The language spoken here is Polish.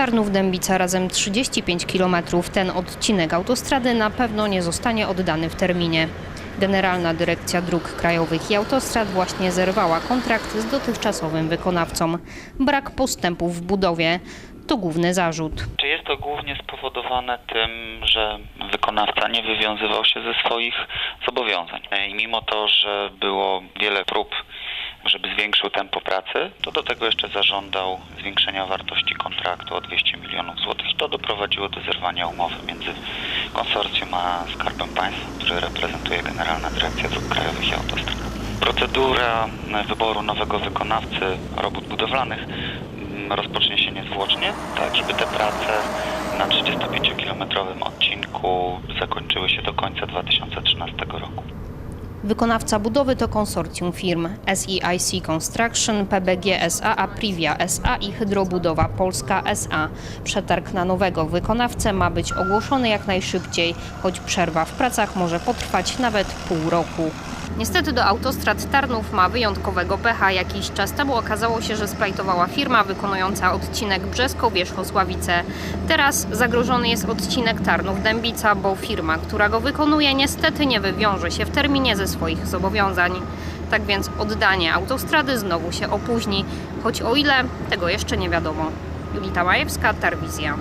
Tarnów-Dębica razem 35 km. Ten odcinek autostrady na pewno nie zostanie oddany w terminie. Generalna Dyrekcja Dróg Krajowych i Autostrad właśnie zerwała kontrakt z dotychczasowym wykonawcą. Brak postępów w budowie to główny zarzut. Czy jest to głównie spowodowane tym, że wykonawca nie wywiązywał się ze swoich zobowiązań? I mimo to, że było wiele prób, zwiększył tempo pracy, to do tego jeszcze zażądał zwiększenia wartości kontraktu o 200 milionów złotych. To doprowadziło do zerwania umowy między konsorcjum a Skarbem Państwa, który reprezentuje Generalna Dyrekcja Dróg Krajowych i Autostrad. Procedura wyboru nowego wykonawcy robót budowlanych mm, rozpocznie się niezwłocznie, tak żeby te prace na 35-kilometrowym odcinku zakończyły się do końca 2013 roku. Wykonawca budowy to konsorcjum firm SEIC Construction, PBG SA, Aprivia SA i Hydrobudowa Polska SA. Przetarg na nowego wykonawcę ma być ogłoszony jak najszybciej, choć przerwa w pracach może potrwać nawet pół roku. Niestety do autostrad Tarnów ma wyjątkowego pecha. Jakiś czas temu okazało się, że splajtowała firma wykonująca odcinek Brzesko-Wierzchosławice. Teraz zagrożony jest odcinek Tarnów-Dębica, bo firma, która go wykonuje, niestety nie wywiąże się w terminie ze swoich zobowiązań. Tak więc oddanie autostrady znowu się opóźni, choć o ile tego jeszcze nie wiadomo. Julita Majewska, Tarwizja.